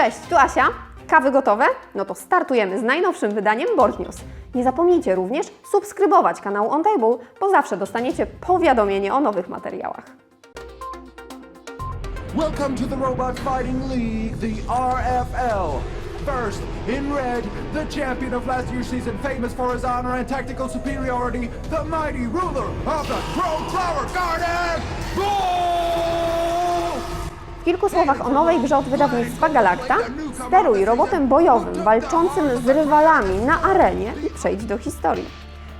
Cześć, tu Asia. Kawy gotowe? No to startujemy z najnowszym wydaniem Board News. Nie zapomnijcie również subskrybować kanału On Table, bo zawsze dostaniecie powiadomienie o nowych materiałach. Welcome to the Robot Fighting League, the RFL. First, in red, the champion of last year's season, famous for his honor and tactical superiority, the mighty ruler of the Throne Flower Garden, Bull! W kilku słowach o nowej grze od wydawnictwa Galacta. Steruj robotem bojowym walczącym z rywalami na arenie i przejdź do historii.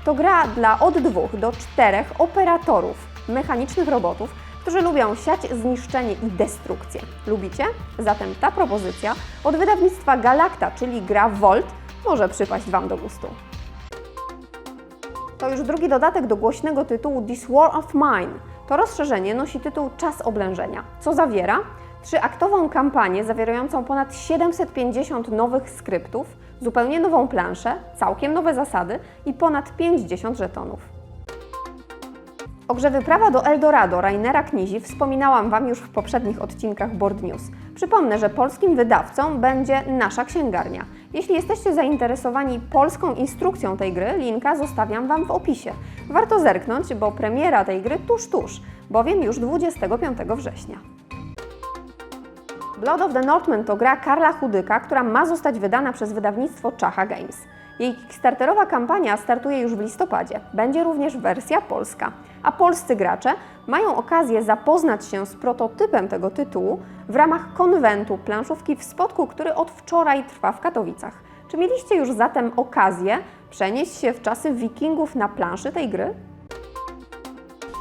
To gra dla od dwóch do czterech operatorów, mechanicznych robotów, którzy lubią siać zniszczenie i destrukcję. Lubicie? Zatem ta propozycja od wydawnictwa Galacta, czyli gra Volt, może przypaść Wam do gustu. To już drugi dodatek do głośnego tytułu This War of Mine. To rozszerzenie nosi tytuł Czas oblężenia. Co zawiera? Trzyaktową kampanię zawierającą ponad 750 nowych skryptów, zupełnie nową planszę, całkiem nowe zasady i ponad 50 żetonów. O grze Wyprawa do Eldorado Rainera Knizi wspominałam Wam już w poprzednich odcinkach Board News. Przypomnę, że polskim wydawcą będzie nasza księgarnia. Jeśli jesteście zainteresowani polską instrukcją tej gry, linka zostawiam Wam w opisie. Warto zerknąć, bo premiera tej gry tuż, tuż, bowiem już 25 września. Blood of the Northman to gra Karla Chudyka, która ma zostać wydana przez wydawnictwo Czacha Games. Jej kickstarterowa kampania startuje już w listopadzie. Będzie również wersja polska. A polscy gracze mają okazję zapoznać się z prototypem tego tytułu w ramach konwentu planszówki w Spodku, który od wczoraj trwa w Katowicach. Czy mieliście już zatem okazję przenieść się w czasy wikingów na planszy tej gry?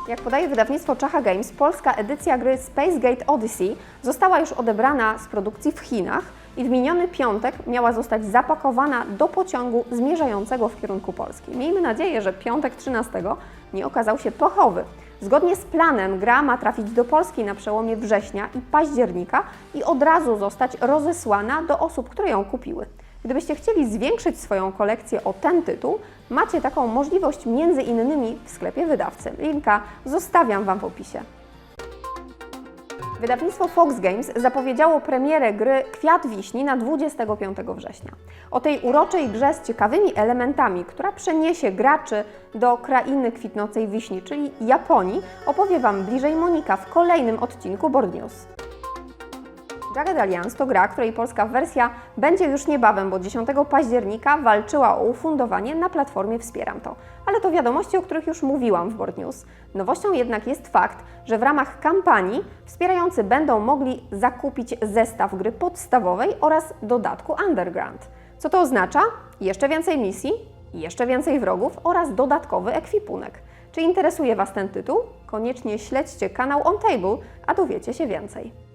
Jak podaje wydawnictwo Czacha Games, polska edycja gry Space Gate Odyssey została już odebrana z produkcji w Chinach i w miniony piątek miała zostać zapakowana do pociągu zmierzającego w kierunku Polski. Miejmy nadzieję, że piątek 13 nie okazał się pochowy. Zgodnie z planem gra ma trafić do Polski na przełomie września i października i od razu zostać rozesłana do osób, które ją kupiły. Gdybyście chcieli zwiększyć swoją kolekcję o ten tytuł, macie taką możliwość między innymi w sklepie wydawcy. Linka zostawiam Wam w opisie. Wydawnictwo Fox Games zapowiedziało premierę gry Kwiat Wiśni na 25 września. O tej uroczej grze z ciekawymi elementami, która przeniesie graczy do krainy kwitnącej wiśni, czyli Japonii, opowie Wam bliżej Monika w kolejnym odcinku Board News. Jagged Alliance to gra, której polska wersja będzie już niebawem, bo 10 października walczyła o ufundowanie na platformie Wspieram to. Ale to wiadomości, o których już mówiłam w Board News. Nowością jednak jest fakt, że w ramach kampanii wspierający będą mogli zakupić zestaw gry podstawowej oraz dodatku Underground. Co to oznacza? Jeszcze więcej misji, jeszcze więcej wrogów oraz dodatkowy ekwipunek. Czy interesuje Was ten tytuł? Koniecznie śledźcie kanał On Table, a dowiecie się więcej.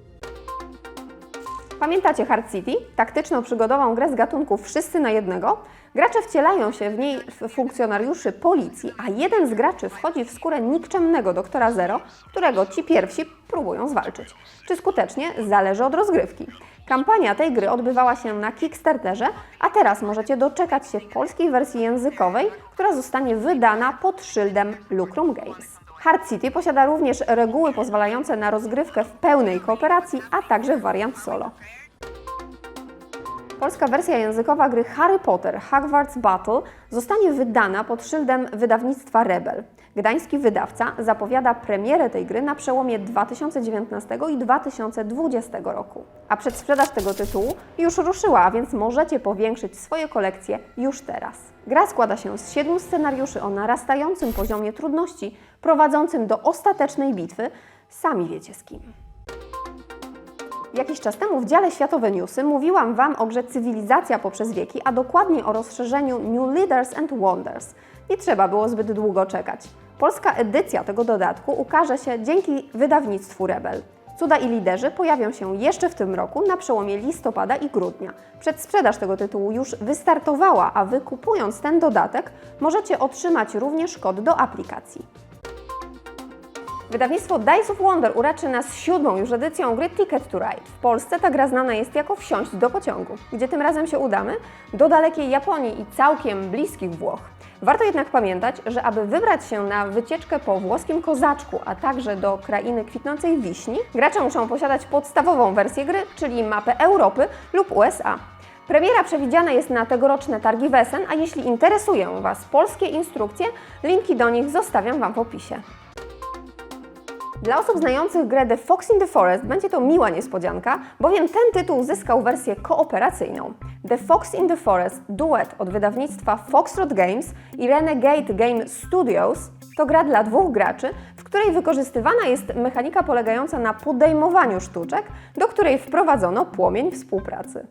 Pamiętacie Hard City? Taktyczną przygodową grę z gatunków wszyscy na jednego? Gracze wcielają się w niej w funkcjonariuszy policji, a jeden z graczy wchodzi w skórę nikczemnego doktora Zero, którego ci pierwsi próbują zwalczyć. Czy skutecznie? Zależy od rozgrywki. Kampania tej gry odbywała się na Kickstarterze, a teraz możecie doczekać się polskiej wersji językowej, która zostanie wydana pod szyldem Lucrum Games. Hard City posiada również reguły pozwalające na rozgrywkę w pełnej kooperacji, a także wariant solo. Polska wersja językowa gry Harry Potter Hogwarts Battle zostanie wydana pod szyldem wydawnictwa Rebel. Gdański wydawca zapowiada premierę tej gry na przełomie 2019 i 2020 roku. A przedsprzedaż tego tytułu już ruszyła, a więc możecie powiększyć swoje kolekcje już teraz. Gra składa się z siedmiu scenariuszy o narastającym poziomie trudności, prowadzącym do ostatecznej bitwy. Sami wiecie z kim. Jakiś czas temu w dziale Światowe Newsy mówiłam Wam o grze Cywilizacja poprzez wieki, a dokładnie o rozszerzeniu New Leaders and Wonders. Nie trzeba było zbyt długo czekać. Polska edycja tego dodatku ukaże się dzięki wydawnictwu Rebel. Cuda i liderzy pojawią się jeszcze w tym roku na przełomie listopada i grudnia. Przedsprzedaż tego tytułu już wystartowała, a Wy kupując ten dodatek możecie otrzymać również kod do aplikacji. Wydawnictwo Dice of Wonder uraczy nas siódmą już edycją gry Ticket to Ride. W Polsce ta gra znana jest jako Wsiąść do pociągu. Gdzie tym razem się udamy? Do dalekiej Japonii i całkiem bliskich Włoch. Warto jednak pamiętać, że aby wybrać się na wycieczkę po włoskim kozaczku, a także do krainy kwitnącej wiśni, gracze muszą posiadać podstawową wersję gry, czyli mapę Europy lub USA. Premiera przewidziana jest na tegoroczne targi Wesen, a jeśli interesują Was polskie instrukcje, linki do nich zostawiam Wam w opisie. Dla osób znających grę The Fox in the Forest będzie to miła niespodzianka, bowiem ten tytuł uzyskał wersję kooperacyjną. The Fox in the Forest duet od wydawnictwa Foxtrot Games i Renegade Game Studios to gra dla dwóch graczy, w której wykorzystywana jest mechanika polegająca na podejmowaniu sztuczek, do której wprowadzono płomień współpracy.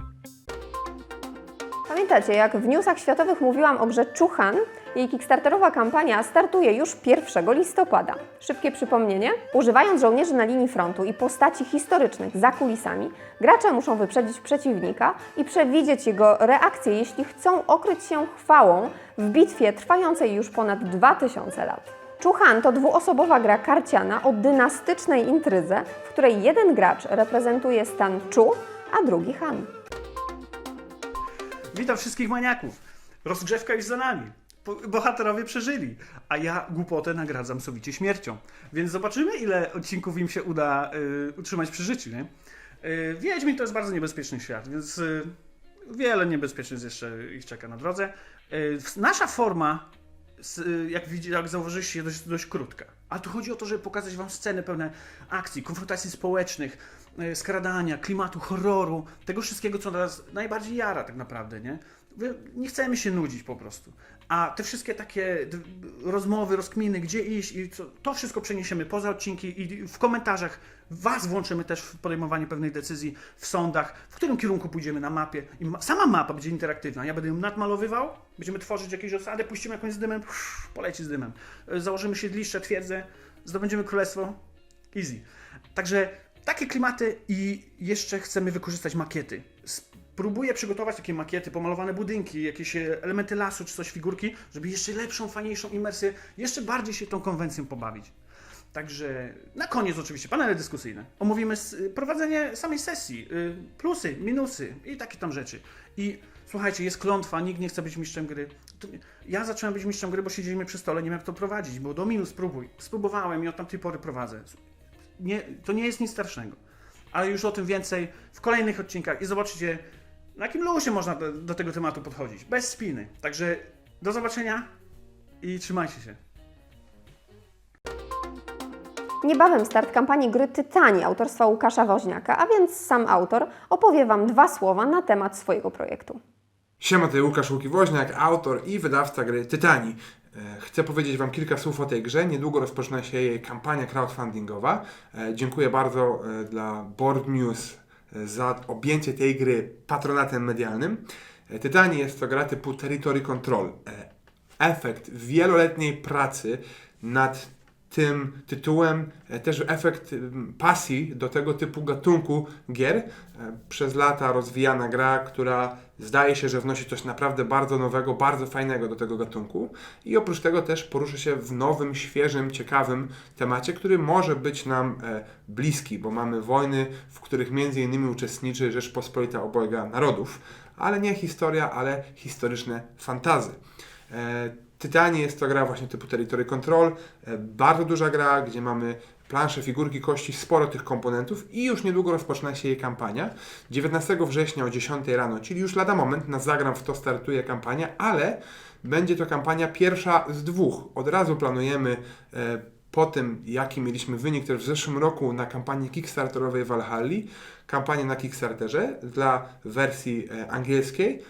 Pamiętacie, jak w newsach światowych mówiłam o grze Czuchan? Jej kickstarterowa kampania startuje już 1 listopada. Szybkie przypomnienie? Używając żołnierzy na linii frontu i postaci historycznych za kulisami, gracze muszą wyprzedzić przeciwnika i przewidzieć jego reakcję, jeśli chcą okryć się chwałą w bitwie trwającej już ponad 2000 lat. Czuchan to dwuosobowa gra karciana o dynastycznej intrydze, w której jeden gracz reprezentuje stan Czu, a drugi Han. Witam wszystkich maniaków. Rozgrzewka już za nami. Bohaterowie przeżyli, a ja głupotę nagradzam sowicie śmiercią. Więc zobaczymy, ile odcinków im się uda y, utrzymać przy życiu. Nie? Y, Wiedźmin to jest bardzo niebezpieczny świat, więc y, wiele niebezpieczeństw jeszcze ich czeka na drodze. Y, nasza forma, y, jak, jak zauważyliście, jest dość, dość krótka. A tu chodzi o to, żeby pokazać wam sceny pełne akcji, konfrontacji społecznych, skradania, klimatu, horroru, tego wszystkiego, co nas najbardziej jara tak naprawdę, nie? Nie chcemy się nudzić po prostu. A te wszystkie takie rozmowy, rozkminy, gdzie iść i co, to wszystko przeniesiemy poza odcinki i w komentarzach Was włączymy też w podejmowanie pewnych decyzji w sądach, w którym kierunku pójdziemy na mapie. I ma, sama mapa będzie interaktywna. Ja będę ją nadmalowywał, będziemy tworzyć jakieś osady, puścimy jakąś z dymem, poleci z dymem. Y, Założymy siedlisze, twierdzę, zdobędziemy królestwo. Easy. Także takie klimaty i jeszcze chcemy wykorzystać makiety. Spróbuję przygotować takie makiety, pomalowane budynki, jakieś e, elementy lasu czy coś, figurki, żeby jeszcze lepszą, fajniejszą imersję, jeszcze bardziej się tą konwencją pobawić. Także na koniec oczywiście panele dyskusyjne. Omówimy s- prowadzenie samej sesji, y, plusy, minusy i takie tam rzeczy. I słuchajcie, jest klątwa, nikt nie chce być mistrzem gry. Ja zacząłem być mistrzem gry, bo siedzieliśmy przy stole, nie wiem jak to prowadzić, bo do minus spróbuj. Spróbowałem i od tamtej pory prowadzę. Nie, to nie jest nic strasznego. Ale już o tym więcej w kolejnych odcinkach i zobaczycie, na jakim luzie można do, do tego tematu podchodzić. Bez spiny. Także do zobaczenia i trzymajcie się. Niebawem start kampanii gry Tytani autorstwa Łukasza Woźniaka, a więc sam autor opowie Wam dwa słowa na temat swojego projektu. Siema, to Łukasz Łuki-Woźniak, autor i wydawca gry Tytani. E, Chcę powiedzieć Wam kilka słów o tej grze. Niedługo rozpoczyna się jej kampania crowdfundingowa. E, Dziękuję bardzo e, dla Board News za objęcie tej gry patronatem medialnym. E, Tytani jest to gra typu Territory Control. Efekt wieloletniej pracy nad tym tytułem też efekt pasji do tego typu gatunku gier. Przez lata rozwijana gra, która zdaje się, że wnosi coś naprawdę bardzo nowego, bardzo fajnego do tego gatunku. I oprócz tego też porusza się w nowym, świeżym, ciekawym temacie, który może być nam e, bliski, bo mamy wojny, w których między innymi uczestniczy Rzeczpospolita obojga narodów, ale nie historia, ale historyczne fantazy. E, Tytanie jest to gra właśnie typu Territory Control, e, bardzo duża gra, gdzie mamy plansze, figurki, kości, sporo tych komponentów i już niedługo rozpoczyna się jej kampania. 19 września o 10 rano, czyli już lada moment, na Zagram w to startuje kampania, ale będzie to kampania pierwsza z dwóch. Od razu planujemy e, po tym, jaki mieliśmy wynik też w zeszłym roku na kampanii Kickstarterowej Valhalla, kampanię na Kickstarterze dla wersji e, angielskiej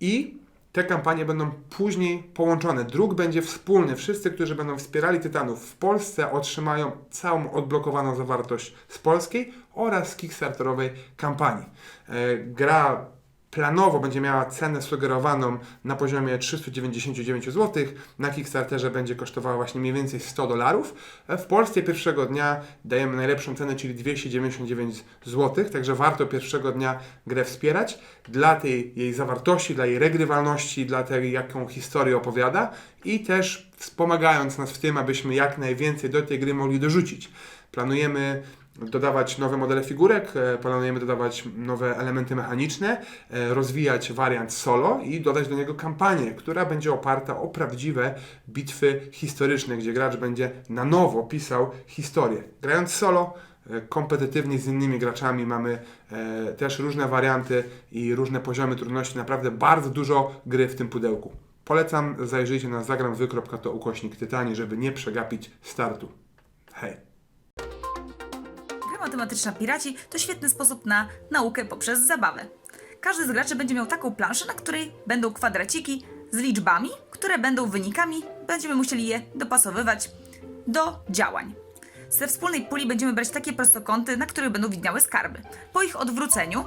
i te kampanie będą później połączone. Druk będzie wspólny. Wszyscy, którzy będą wspierali Tytanów w Polsce, otrzymają całą odblokowaną zawartość z polskiej oraz z kickstarterowej kampanii. E, Gra planowo będzie miała cenę sugerowaną na poziomie 399 zł. Na Kickstarterze będzie kosztowała właśnie mniej więcej 100 dolarów. W Polsce pierwszego dnia dajemy najlepszą cenę, czyli 299 zł, także warto pierwszego dnia grę wspierać dla tej jej zawartości, dla jej regrywalności, dla tej, jaką historię opowiada i też wspomagając nas w tym, abyśmy jak najwięcej do tej gry mogli dorzucić. Planujemy dodawać nowe modele figurek, e, planujemy dodawać nowe elementy mechaniczne, e, rozwijać wariant solo i dodać do niego kampanię, która będzie oparta o prawdziwe bitwy historyczne, gdzie gracz będzie na nowo pisał historię. Grając solo, e, kompetytywnie z innymi graczami mamy też różne warianty i różne poziomy trudności, naprawdę bardzo dużo gry w tym pudełku. Polecam, zajrzyjcie na zagramwy.to ukośnik Tytani, żeby nie przegapić startu. Hej! Matematyczna Piraci to świetny sposób na naukę poprzez zabawę. Każdy z graczy będzie miał taką planszę, na której będą kwadraciki z liczbami, które będą wynikami, będziemy musieli je dopasowywać do działań. Ze wspólnej puli będziemy brać takie prostokąty, na których będą widniały skarby. Po ich odwróceniu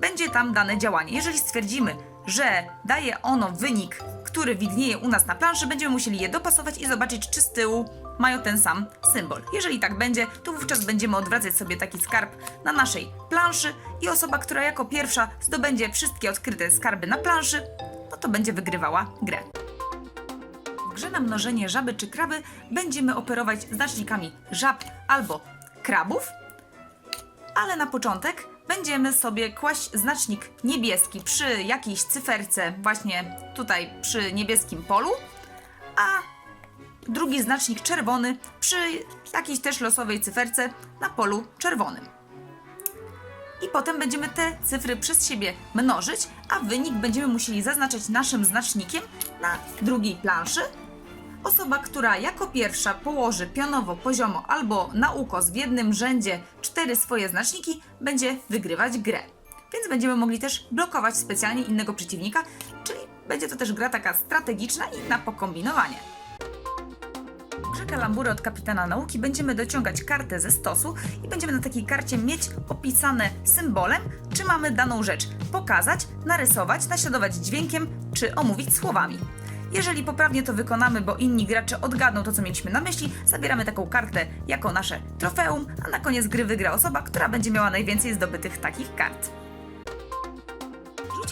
będzie tam dane działanie. Jeżeli stwierdzimy, że daje ono wynik, który widnieje u nas na planszy, będziemy musieli je dopasować i zobaczyć, czy z tyłu mają ten sam symbol. Jeżeli tak będzie, to wówczas będziemy odwracać sobie taki skarb na naszej planszy i osoba, która jako pierwsza zdobędzie wszystkie odkryte skarby na planszy, no to będzie wygrywała grę. W grze na mnożenie żaby czy kraby będziemy operować znacznikami żab albo krabów, ale na początek będziemy sobie kłaść znacznik niebieski przy jakiejś cyferce, właśnie tutaj przy niebieskim polu, a drugi znacznik czerwony przy jakiejś też losowej cyferce na polu czerwonym. I potem będziemy te cyfry przez siebie mnożyć, a wynik będziemy musieli zaznaczać naszym znacznikiem na drugiej planszy. Osoba, która jako pierwsza położy pionowo, poziomo albo na ukos w jednym rzędzie cztery swoje znaczniki, będzie wygrywać grę. Więc będziemy mogli też blokować specjalnie innego przeciwnika, czyli będzie to też gra taka strategiczna i na pokombinowanie. W grze Kalambury od kapitana nauki będziemy dociągać kartę ze stosu i będziemy na takiej karcie mieć opisane symbolem, czy mamy daną rzecz pokazać, narysować, naśladować dźwiękiem, czy omówić słowami. Jeżeli poprawnie to wykonamy, bo inni gracze odgadną to, co mieliśmy na myśli, zabieramy taką kartę jako nasze trofeum, a na koniec gry wygra osoba, która będzie miała najwięcej zdobytych takich kart.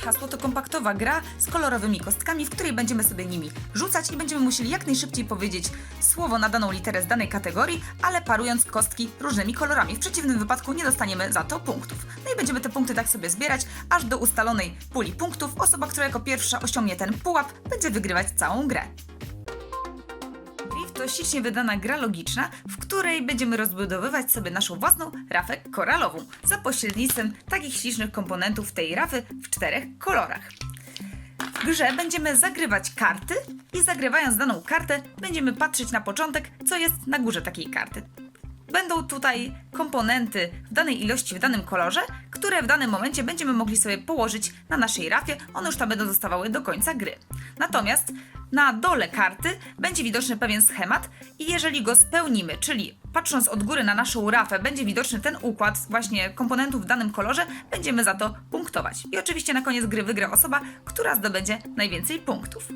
Hasło to kompaktowa gra z kolorowymi kostkami, w której będziemy sobie nimi rzucać i będziemy musieli jak najszybciej powiedzieć słowo na daną literę z danej kategorii, ale parując kostki różnymi kolorami. W przeciwnym wypadku nie dostaniemy za to punktów. No i będziemy te punkty tak sobie zbierać, aż do ustalonej puli punktów. Osoba, która jako pierwsza osiągnie ten pułap, będzie wygrywać całą grę. Ślicznie wydana gra logiczna, w której będziemy rozbudowywać sobie naszą własną rafę koralową za pośrednictwem takich ślicznych komponentów tej rafy w czterech kolorach. W grze będziemy zagrywać karty i zagrywając daną kartę będziemy patrzeć na początek, co jest na górze takiej karty. Będą tutaj komponenty w danej ilości, w danym kolorze, które w danym momencie będziemy mogli sobie położyć na naszej rafie. One już tam będą zostawały do końca gry. Natomiast na dole karty będzie widoczny pewien schemat i jeżeli go spełnimy, czyli patrząc od góry na naszą rafę, będzie widoczny ten układ właśnie komponentów w danym kolorze, będziemy za to punktować. I oczywiście na koniec gry wygra osoba, która zdobędzie najwięcej punktów.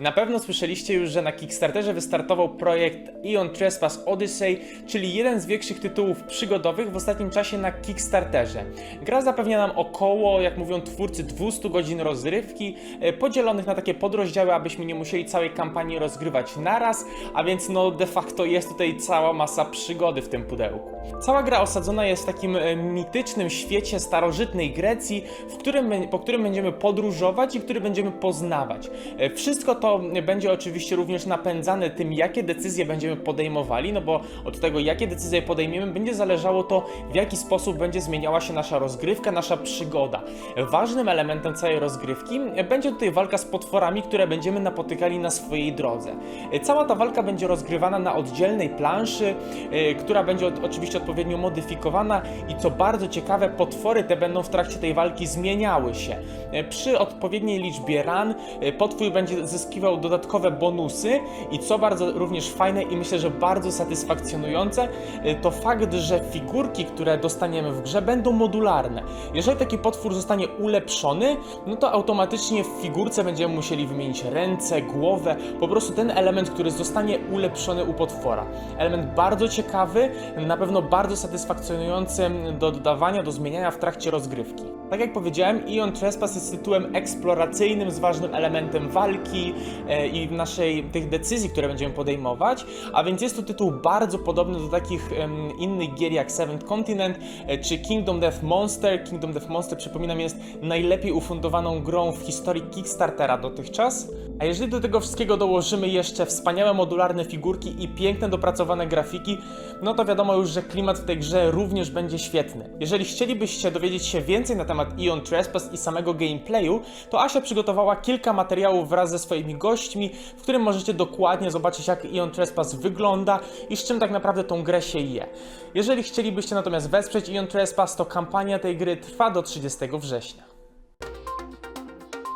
Na pewno słyszeliście już, że na Kickstarterze wystartował projekt Ion Trespass Odyssey, czyli jeden z większych tytułów przygodowych w ostatnim czasie na Kickstarterze. Gra zapewnia nam około, jak mówią twórcy, 200 godzin rozrywki, e, podzielonych na takie podrozdziały, abyśmy nie musieli całej kampanii rozgrywać naraz, a więc no de facto jest tutaj cała masa przygody w tym pudełku. Cała gra osadzona jest w takim e, mitycznym świecie starożytnej Grecji, w którym, po którym będziemy podróżować i który będziemy poznawać. E, Wszystko to będzie oczywiście również napędzane tym, jakie decyzje będziemy podejmowali, no bo od tego, jakie decyzje podejmiemy, będzie zależało to, w jaki sposób będzie zmieniała się nasza rozgrywka, nasza przygoda. Ważnym elementem całej rozgrywki będzie tutaj walka z potworami, które będziemy napotykali na swojej drodze. Cała ta walka będzie rozgrywana na oddzielnej planszy, e, która będzie oczywiście odpowiednio modyfikowana i co bardzo ciekawe, potwory te będą w trakcie tej walki zmieniały się. E, Przy odpowiedniej liczbie ran e, potwór będzie zyskiwał uzyskiwał dodatkowe bonusy i co bardzo również fajne i myślę, że bardzo satysfakcjonujące, y, to fakt, że figurki, które dostaniemy w grze będą modularne. Jeżeli taki potwór zostanie ulepszony, no to automatycznie w figurce będziemy musieli wymienić ręce, głowę, po prostu ten element, który zostanie ulepszony u potwora. Element bardzo ciekawy, na pewno bardzo satysfakcjonujący do dodawania, do zmieniania w trakcie rozgrywki. Tak jak powiedziałem, Ion Trespass jest tytułem eksploracyjnym z ważnym elementem walki e, i naszej tych decyzji, które będziemy podejmować, a więc jest to tytuł bardzo podobny do takich innych gier jak Seventh Continent e, czy Kingdom Death Monster. Kingdom Death Monster, przypominam, jest najlepiej ufundowaną grą w historii Kickstartera dotychczas. A jeżeli do tego wszystkiego dołożymy jeszcze wspaniałe modularne figurki i piękne dopracowane grafiki, no to wiadomo już, że klimat w tej grze również będzie świetny. Jeżeli chcielibyście dowiedzieć się więcej na temat Ion Trespass i samego gameplayu, to Asia przygotowała kilka materiałów wraz ze swoimi gośćmi, w którym możecie dokładnie zobaczyć jak Ion Trespass wygląda i z czym tak naprawdę tą grę się je. Jeżeli chcielibyście natomiast wesprzeć Ion Trespass, to kampania tej gry trwa do 30 września.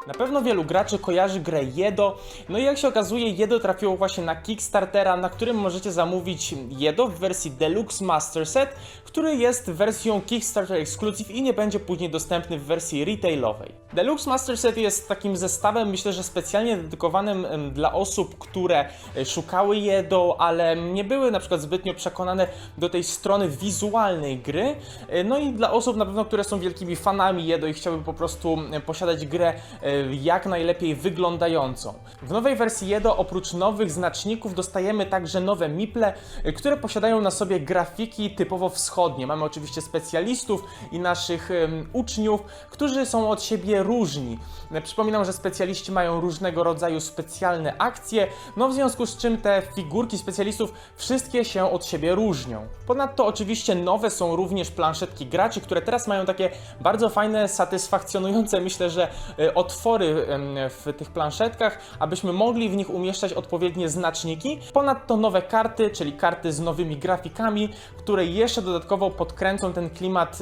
Na pewno wielu graczy kojarzy grę Jedo, no i jak się okazuje, Jedo trafiło właśnie na Kickstartera, na którym możecie zamówić Jedo w wersji Deluxe Master Set, który jest wersją Kickstarter Exclusive i nie będzie później dostępny w wersji retailowej. Deluxe Master Set jest takim zestawem, myślę, że specjalnie dedykowanym dla osób, które e, szukały Jedo, ale nie były na przykład zbytnio przekonane do tej strony wizualnej gry, E, no i dla osób na pewno, które są wielkimi fanami Jedo i chciałyby po prostu posiadać grę e, jak najlepiej wyglądającą. W nowej wersji Jedo oprócz nowych znaczników dostajemy także nowe miple, y, które posiadają na sobie grafiki typowo wschodnie. Mamy oczywiście specjalistów i naszych em, uczniów, którzy są od siebie różni. Przypominam, że specjaliści mają różnego rodzaju specjalne akcje, no w związku z czym te figurki specjalistów wszystkie się od siebie różnią. Ponadto oczywiście nowe są również planszetki graczy, które teraz mają takie bardzo fajne, satysfakcjonujące myślę, że e, otwory w tych planszetkach, abyśmy mogli w nich umieszczać odpowiednie znaczniki. Ponadto nowe karty, czyli karty z nowymi grafikami, które jeszcze dodatkowo podkręcą ten klimat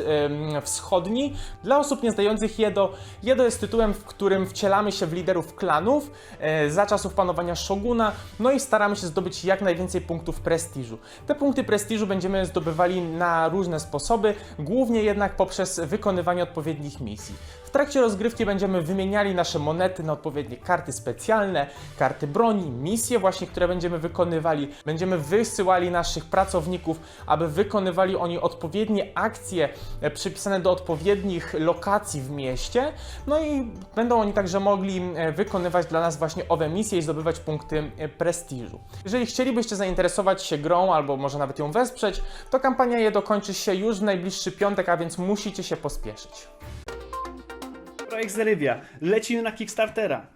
wschodni. Dla osób nieznających Jedo, Jedo jest tytułem, w którym wcielamy się w liderów klanów e, za czasów panowania Shoguna, no i staramy się zdobyć jak najwięcej punktów prestiżu. Te punkty prestiżu będziemy zdobywali na różne sposoby, głównie jednak poprzez wykonywanie odpowiednich misji. Trakcie rozgrywki będziemy wymieniali nasze monety na odpowiednie karty specjalne, karty broni, misje właśnie, które będziemy wykonywali. Będziemy wysyłali naszych pracowników, aby wykonywali oni odpowiednie akcje e, przypisane do odpowiednich lokacji w mieście. No i będą oni także mogli e, wykonywać dla nas właśnie owe misje i zdobywać punkty e, prestiżu. Jeżeli chcielibyście zainteresować się grą albo może nawet ją wesprzeć, to kampania je dokończy się już w najbliższy piątek, a więc musicie się pospieszyć. Projekt Zerybia. Lecimy na Kickstartera.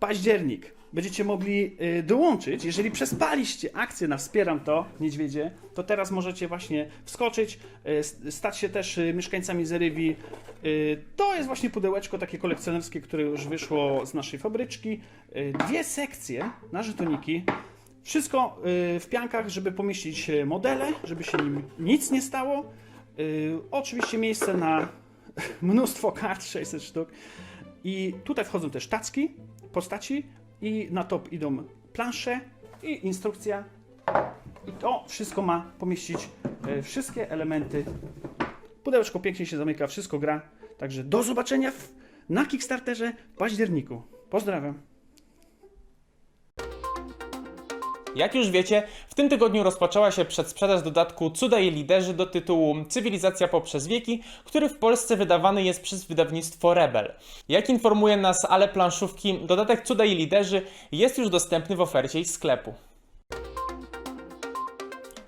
Październik. Będziecie mogli y, dołączyć. Jeżeli przespaliście akcję na Wspieram to, Niedźwiedzie, to teraz możecie właśnie wskoczyć, y, stać się też y, mieszkańcami Zerybi. Y, to jest właśnie pudełeczko takie kolekcjonerskie, które już wyszło z naszej fabryczki. Y, dwie sekcje na żetoniki. Wszystko y, w piankach, żeby pomieścić modele, żeby się nim nic nie stało. Y, Oczywiście miejsce na mnóstwo kart, 600 sztuk. I tutaj wchodzą też tacki, postaci i na top idą plansze i instrukcja. I to wszystko ma pomieścić e, wszystkie elementy. Pudełeczko pięknie się zamyka, wszystko gra. Także do zobaczenia w, na Kickstarterze w październiku. Pozdrawiam. Jak już wiecie, w tym tygodniu rozpoczęła się przedsprzedaż dodatku Cuda i Liderzy do tytułu Cywilizacja poprzez wieki, który w Polsce wydawany jest przez wydawnictwo Rebel. Jak informuje nas Ale Planszówki, dodatek Cuda i Liderzy jest już dostępny w ofercie ich sklepu.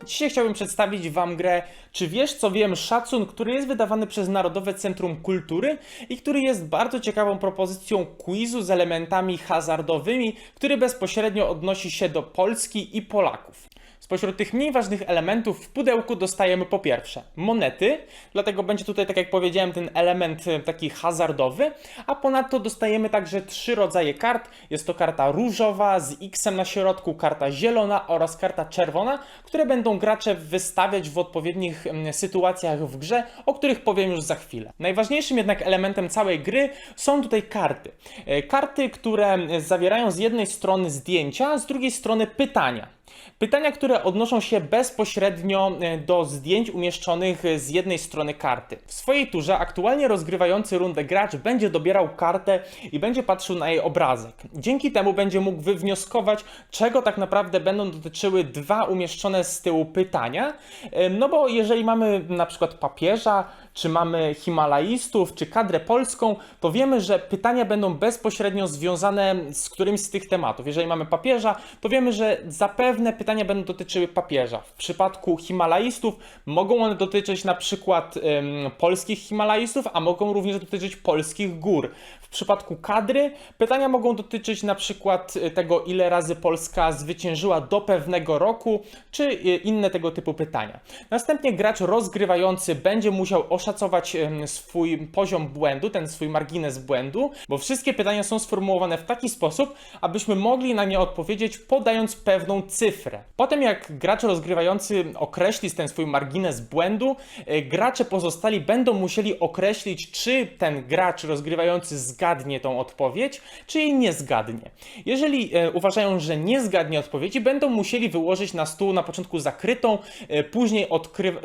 Dzisiaj chciałbym przedstawić Wam grę Czy wiesz co wiem Szacun, który jest wydawany przez Narodowe Centrum Kultury i który jest bardzo ciekawą propozycją quizu z elementami hazardowymi, który bezpośrednio odnosi się do Polski i Polaków. Spośród tych mniej ważnych elementów w pudełku dostajemy po pierwsze monety, dlatego będzie tutaj, tak jak powiedziałem, ten element e, taki hazardowy, a ponadto dostajemy także trzy rodzaje kart. Jest to karta różowa z X na środku, karta zielona oraz karta czerwona, które będą gracze wystawiać w odpowiednich mm, sytuacjach w grze, o których powiem już za chwilę. Najważniejszym jednak elementem całej gry są tutaj karty. E, Karty, które e, zawierają z jednej strony zdjęcia, z drugiej strony pytania. Pytania, które odnoszą się bezpośrednio e, do zdjęć umieszczonych e, z jednej strony karty. W swojej turze aktualnie rozgrywający rundę gracz będzie dobierał kartę i będzie patrzył na jej obrazek. Dzięki temu będzie mógł wywnioskować, czego tak naprawdę będą dotyczyły dwa umieszczone z tyłu pytania. E, No bo jeżeli mamy na przykład papieża, czy mamy Himalajistów, czy kadrę polską, to wiemy, że pytania będą bezpośrednio związane z którymś z tych tematów. Jeżeli mamy papieża, to wiemy, że zapewne pytania będą dotyczyły papieża. W przypadku Himalajistów mogą one dotyczyć na przykład em, polskich Himalajistów, a mogą również dotyczyć polskich gór. W przypadku kadry pytania mogą dotyczyć na przykład e, tego, ile razy Polska zwyciężyła do pewnego roku, czy e, inne tego typu pytania. Następnie gracz rozgrywający będzie musiał oszacować swój poziom błędu, ten swój margines błędu, bo wszystkie pytania są sformułowane w taki sposób, abyśmy mogli na nie odpowiedzieć podając pewną cyfrę. Potem jak gracz rozgrywający określi ten swój margines błędu, e, gracze pozostali będą musieli określić, czy ten gracz rozgrywający zgadnie tą odpowiedź, czy jej nie zgadnie. Jeżeli e, uważają, że nie zgadnie odpowiedzi, będą musieli wyłożyć na stół na początku zakrytą, e, później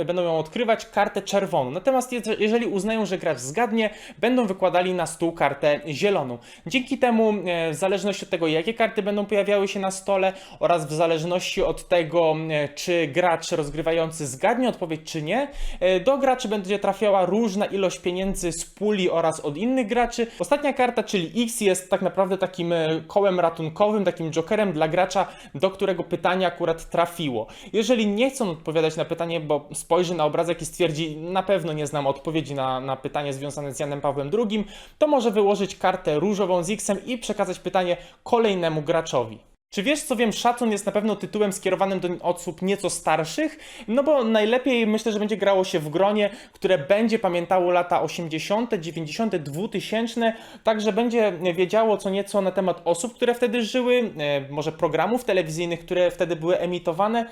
będą ją odkrywać kartę czerwoną. Natomiast je- jeżeli uznają, że gracz zgadnie, będą wykładali na stół kartę zieloną. Dzięki temu, w zależności od tego, jakie karty będą pojawiały się na stole oraz w zależności od tego, e, czy gracz rozgrywający zgadnie odpowiedź, czy nie, e, do graczy będzie trafiała różna ilość pieniędzy z puli oraz od innych graczy. Ostatnia karta, czyli X, jest tak naprawdę takim e, kołem ratunkowym, takim jokerem dla gracza, do którego pytanie akurat trafiło. Jeżeli nie chcą odpowiadać na pytanie, bo spojrzy na obrazek i stwierdzi, na pewno nie znam odpowiedzi na, na pytanie związane z Janem Pawłem II, to może wyłożyć kartę różową z X-em i przekazać pytanie kolejnemu graczowi. Czy wiesz, co wiem, szacun jest na pewno tytułem skierowanym do osób nieco starszych? No bo najlepiej myślę, że będzie grało się w gronie, które będzie pamiętało lata 80., 90., 2000, także będzie wiedziało co nieco na temat osób, które wtedy żyły, e, może programów telewizyjnych, które wtedy były emitowane.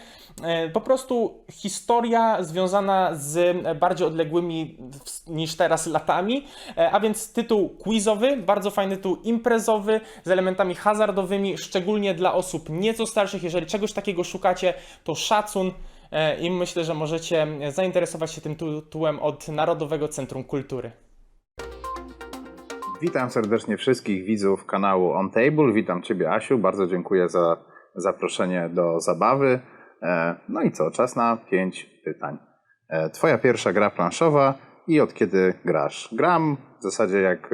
E, Po prostu historia związana z bardziej odległymi niż teraz latami, e, a więc tytuł quizowy, bardzo fajny tytuł imprezowy z elementami hazardowymi, szczególnie dla osób nieco starszych. Jeżeli czegoś takiego szukacie, to szacun e, i myślę, że możecie zainteresować się tym tytułem od Narodowego Centrum Kultury. Witam serdecznie wszystkich widzów kanału On Table. Witam Ciebie, Asiu. Bardzo dziękuję za zaproszenie do zabawy. E, No i co? Czas na pięć pytań. E, Twoja pierwsza gra planszowa i od kiedy grasz? Gram w zasadzie jak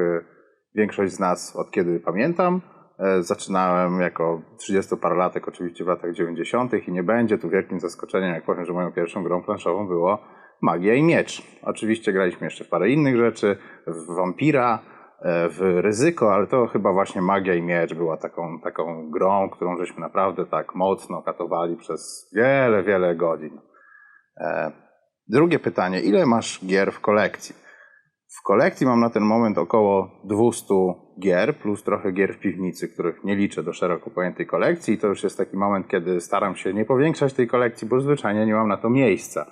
większość z nas, od kiedy pamiętam. E, Zaczynałem jako 30-parolatek oczywiście w latach 90. i nie będzie tu wielkim zaskoczeniem, jak powiem, że moją pierwszą grą planszową było Magia i Miecz. Oczywiście graliśmy jeszcze w parę innych rzeczy, w Vampira, e, w ryzyko, ale to chyba właśnie Magia i Miecz była taką, taką grą, którą żeśmy naprawdę tak mocno katowali przez wiele, wiele godzin. E, Drugie pytanie, ile masz gier w kolekcji? W kolekcji mam na ten moment około 200 gier, plus trochę gier w piwnicy, których nie liczę do szeroko pojętej kolekcji. I to już jest taki moment, kiedy staram się nie powiększać tej kolekcji, bo zwyczajnie nie mam na to miejsca.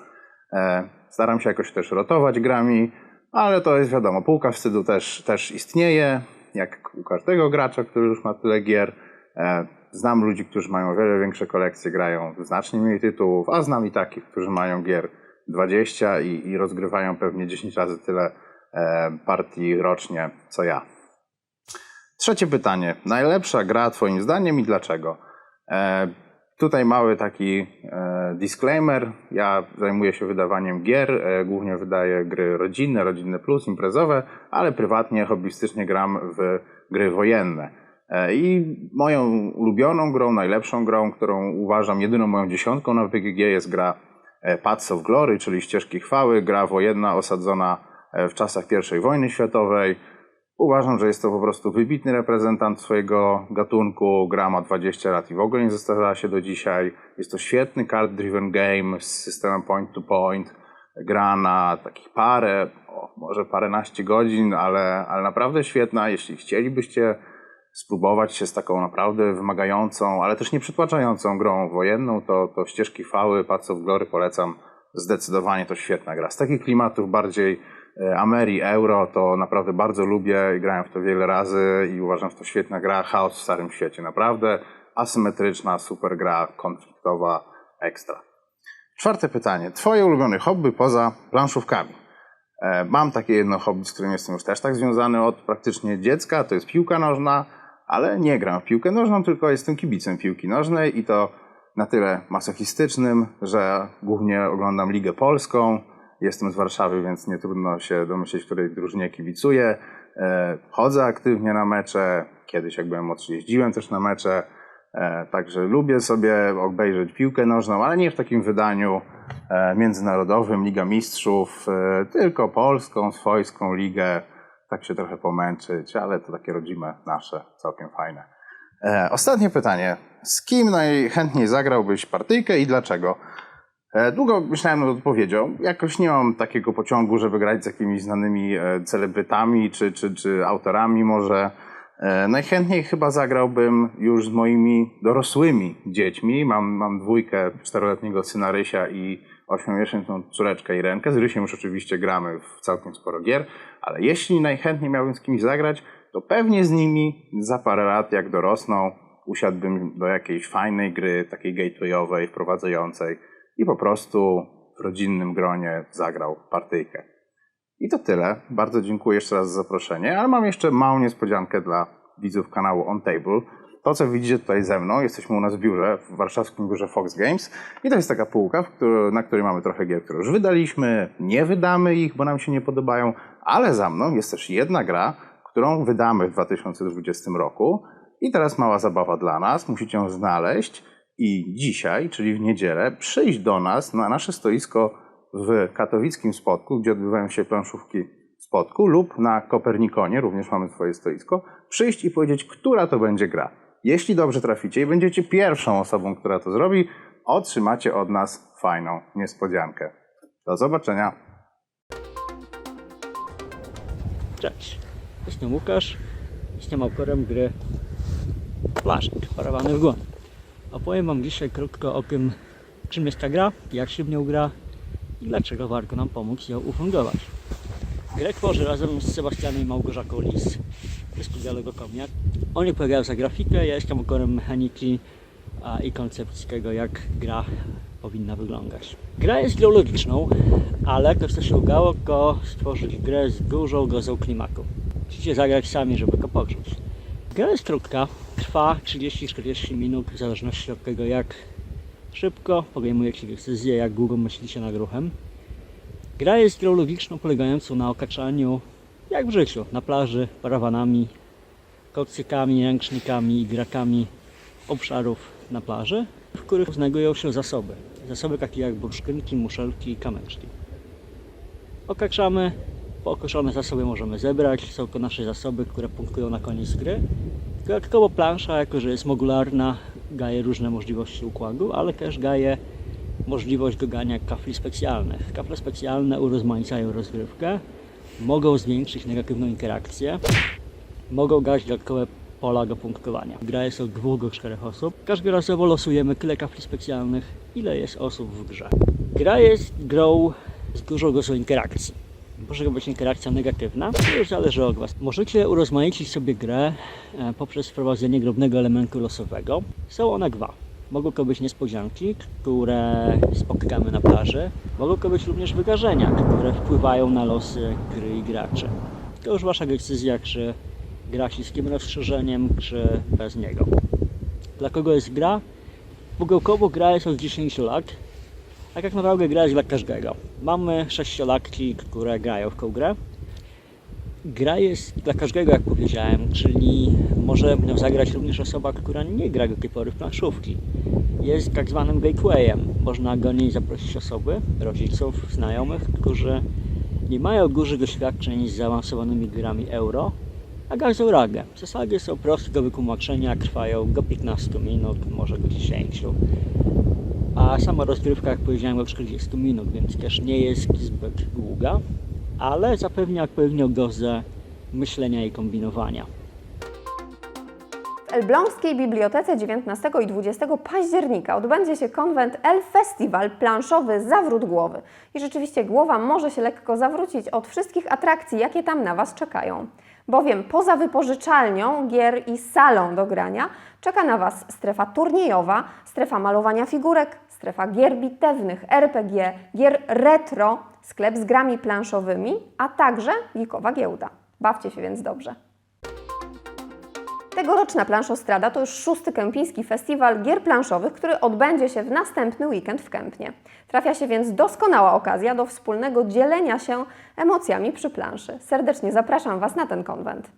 E, Staram się jakoś też rotować grami, ale to jest wiadomo, półka wstydu też, też istnieje, jak u każdego gracza, który już ma tyle gier. E, Znam ludzi, którzy mają o wiele większe kolekcje, grają znacznie mniej tytułów, a znam i takich, którzy mają gier 20 i, i rozgrywają pewnie 10 razy tyle partii rocznie, co ja. Trzecie pytanie. Najlepsza gra Twoim zdaniem i dlaczego? E, tutaj mały taki e, disclaimer. Ja zajmuję się wydawaniem gier. E, głównie wydaję gry rodzinne, rodzinne plus, imprezowe, ale prywatnie, hobbystycznie gram w gry wojenne. E, I moją ulubioną grą, najlepszą grą, którą uważam jedyną moją dziesiątką na PGG jest gra e, Paths of Glory, czyli Ścieżki Chwały, gra wojenna osadzona e, w czasach I wojny światowej. Uważam, że jest to po prostu wybitny reprezentant swojego gatunku. Gra ma 20 lat i w ogóle nie zestarzała się do dzisiaj. Jest to świetny card-driven game z systemem point-to-point. Gra na takich parę, o, może paręnaście godzin, ale, ale naprawdę świetna. Jeśli chcielibyście spróbować się z taką naprawdę wymagającą, ale też nie przytłaczającą grą wojenną, to, to ścieżki chwały, Paths of Glory polecam. Zdecydowanie to świetna gra. Z takich klimatów bardziej e, Ameri, Euro, to naprawdę bardzo lubię grałem w to wiele razy i uważam, że to świetna gra. Chaos w Starym Świecie. Naprawdę asymetryczna, super gra, konfliktowa, ekstra. Czwarte pytanie. Twoje ulubione hobby poza planszówkami? E, Mam takie jedno hobby, z którym jestem już też tak związany od praktycznie dziecka, to jest piłka nożna, ale nie gram w piłkę nożną, tylko jestem kibicem piłki nożnej i to na tyle masochistycznym, że głównie oglądam Ligę Polską. Jestem z Warszawy, więc nie trudno się domyśleć, której drużynie kibicuję. E, Chodzę aktywnie na mecze, kiedyś jak byłem młodszy jeździłem też na mecze, E, Także lubię sobie obejrzeć piłkę nożną, ale nie w takim wydaniu e, międzynarodowym, Liga Mistrzów, tylko polską, swojską ligę. Tak się trochę pomęczyć, ale to takie rodzime nasze, całkiem fajne. Ostatnie pytanie. Z kim najchętniej zagrałbyś partyjkę i dlaczego? E, Długo myślałem nad odpowiedzią. Jakoś nie mam takiego pociągu, żeby grać z jakimiś znanymi e, celebrytami czy, czy, czy autorami może. E, Najchętniej chyba zagrałbym już z moimi dorosłymi dziećmi. Mam, mam dwójkę, czteroletniego syna Rysia i ośmiomiesięczną córeczkę Irenkę. Z Rysiem już oczywiście gramy w całkiem sporo gier, ale jeśli najchętniej miałbym z kimś zagrać, to pewnie z nimi za parę lat, jak dorosną, usiadłbym do jakiejś fajnej gry, takiej gatewayowej, wprowadzającej i po prostu w rodzinnym gronie zagrał partyjkę. I to tyle. Bardzo dziękuję jeszcze raz za zaproszenie, ale mam jeszcze małą niespodziankę dla widzów kanału On Table. To, co widzicie tutaj ze mną, jesteśmy u nas w biurze, w warszawskim biurze Fox Games i to jest taka półka, na której mamy trochę gier, które już wydaliśmy, nie wydamy ich, bo nam się nie podobają, ale za mną jest też jedna gra, którą wydamy w 2020 roku i teraz mała zabawa dla nas, musicie ją znaleźć i dzisiaj, czyli w niedzielę, przyjść do nas na nasze stoisko w katowickim Spodku, gdzie odbywają się planszówki Spodku lub na Kopernikonie, również mamy swoje stoisko, przyjść i powiedzieć, która to będzie gra. Jeśli dobrze traficie i będziecie pierwszą osobą, która to zrobi, otrzymacie od nas fajną niespodziankę. Do zobaczenia. Cześć, jestem Łukasz, jestem autorem gry Flasznik, parowany w głąb. Opowiem Wam dzisiaj krótko o tym, czym jest ta gra, jak się w nią gra i dlaczego warto nam pomóc ją ufundować. Grę tworzę razem z Sebastianem i Małgorzatą Lis z Białego Komia. Oni odpowiadają za grafikę, ja jestem autorem mechaniki a, i koncepcji tego, jak gra powinna wyglądać. Gra jest grą logiczną, ale to co się udało, to stworzyć grę z dużą dozą klimatu. Musicie zagrać sami, żeby go poczuć. Gra jest krótka, trwa 30-40 minut w zależności od tego jak szybko podejmujecie decyzję, jak długo myślicie nad ruchem. Gra jest grą logiczną polegającą na okaczaniu, jak w życiu, na plaży, parawanami, kocykami, ręcznikami i grakami obszarów na plaży, w których znajdują się zasoby. Zasoby takie jak bursztynki, muszelki i kamyczki. Okaczamy, pookoszone zasoby możemy zebrać, są to nasze zasoby, które punktują na koniec gry. Dodatkowo plansza, jako że jest modularna, daje różne możliwości układu, ale też daje możliwość dodania kafli specjalnych. Kafle specjalne urozmaicają rozgrywkę, mogą zwiększyć negatywną interakcję, mogą dać dodatkowe pola do punktowania. Gra jest od dwóch do czterech osób. Każdorazowo losujemy tyle kafli specjalnych, ile jest osób w grze. Gra jest grą z dużą dozą interakcji. Może być interakcja negatywna, to już zależy od Was. Możecie urozmaicić sobie grę e, poprzez wprowadzenie drobnego elementu losowego. Są one dwa. Mogą to być niespodzianki, które spotykamy na plaży. Mogą to być również wydarzenia, które wpływają na losy gry i graczy. To już Wasza decyzja, czy grać z tym rozszerzeniem, czy bez niego. Dla kogo jest gra? Pudełkowo gra jest od 10 lat, tak jak naprawdę gra jest dla każdego. Mamy sześciolatki, które grają w tą grę. Gra jest dla każdego, jak powiedziałem, czyli może w nią zagrać również osoba, która nie gra do tej pory w planszówki. Jest tak zwanym gatewayem. Można do niej zaprosić osoby, rodziców, znajomych, którzy nie mają dużych doświadczeń z zaawansowanymi grami euro, a gazouragę. Zasady są proste do wytłumaczenia, trwają do 15 minut, może do 10. A sama rozgrywka, jak powiedziałem, do 40 minut, więc też nie jest zbyt długa, ale zapewnia odpowiednią dozę myślenia i kombinowania. W Elbląskiej Bibliotece 19 i 20 października odbędzie się konwent El Festival planszowy Zawrót Głowy. I rzeczywiście głowa może się lekko zawrócić od wszystkich atrakcji, jakie tam na Was czekają. Bowiem poza wypożyczalnią gier i salą do grania czeka na Was strefa turniejowa, strefa malowania figurek, strefa gier bitewnych, RPG, gier retro, sklep z grami planszowymi, a także geekowa giełda. Bawcie się więc dobrze. Tegoroczna Planszostrada to już szósty kępiński festiwal gier planszowych, który odbędzie się w następny weekend w Kępnie. Trafia się więc doskonała okazja do wspólnego dzielenia się emocjami przy planszy. Serdecznie zapraszam Was na ten konwent.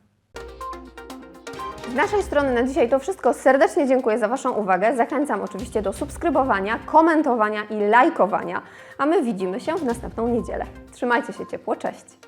Z naszej strony na dzisiaj to wszystko. Serdecznie dziękuję za Waszą uwagę. Zachęcam oczywiście do subskrybowania, komentowania i lajkowania. A my widzimy się w następną niedzielę. Trzymajcie się ciepło, cześć!